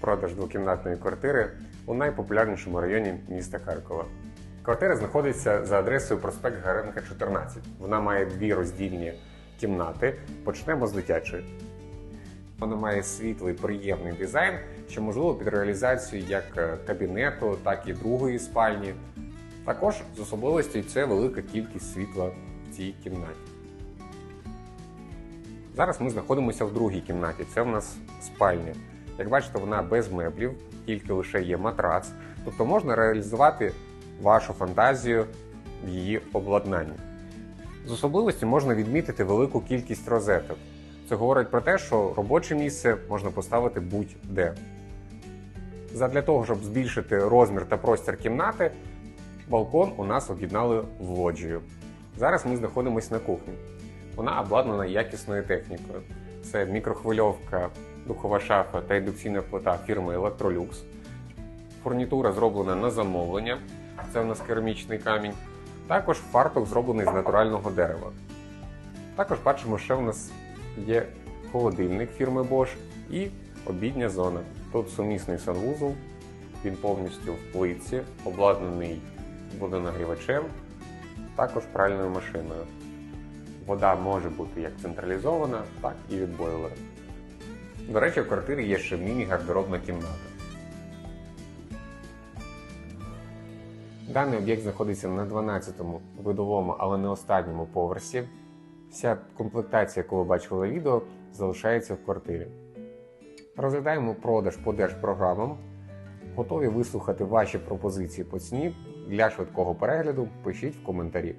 продаж двокімнатної квартири у найпопулярнішому районі міста Харкова. Квартира знаходиться за адресою проспект Гаренка 14. Вона має дві роздільні кімнати. Почнемо з дитячої. Вона має світлий приємний дизайн, що можливо під реалізацію як е, кабінету, так і другої спальні. Також з особливостю це велика кількість світла в цій кімнаті. Зараз ми знаходимося в другій кімнаті. Це в нас спальня. Як бачите, вона без меблів, тільки лише є матрац. Тобто можна реалізувати вашу фантазію в її обладнанні. З особливості можна відмітити велику кількість розеток. Це говорить про те, що робоче місце можна поставити будь-де. Задля того, щоб збільшити розмір та простір кімнати, балкон у нас об'єднали в лоджію. Зараз ми знаходимося на кухні. Вона обладнана якісною технікою. Це мікрохвильовка, духова шафа та індукційна плита фірми Electrolux. Фурнітура зроблена на замовлення. Це у нас керамічний камінь. Також фартук зроблений з натурального дерева. Також бачимо, що в нас є холодильник фірми Bosch і обідня зона. Тут сумісний санвузол, він повністю в плитці, обладнаний водонагрівачем, також пральною машиною. Вода може бути як централізована, так і від бойлера. До речі, в квартирі є ще міні-гардеробна кімната. Даний об'єкт знаходиться на 12-му видовому, але не останньому поверсі. Вся комплектація, яку ви бачили відео, залишається в квартирі. Розглядаємо продаж по держпрограмам. Готові вислухати ваші пропозиції по ціні. Для швидкого перегляду пишіть в коментарі.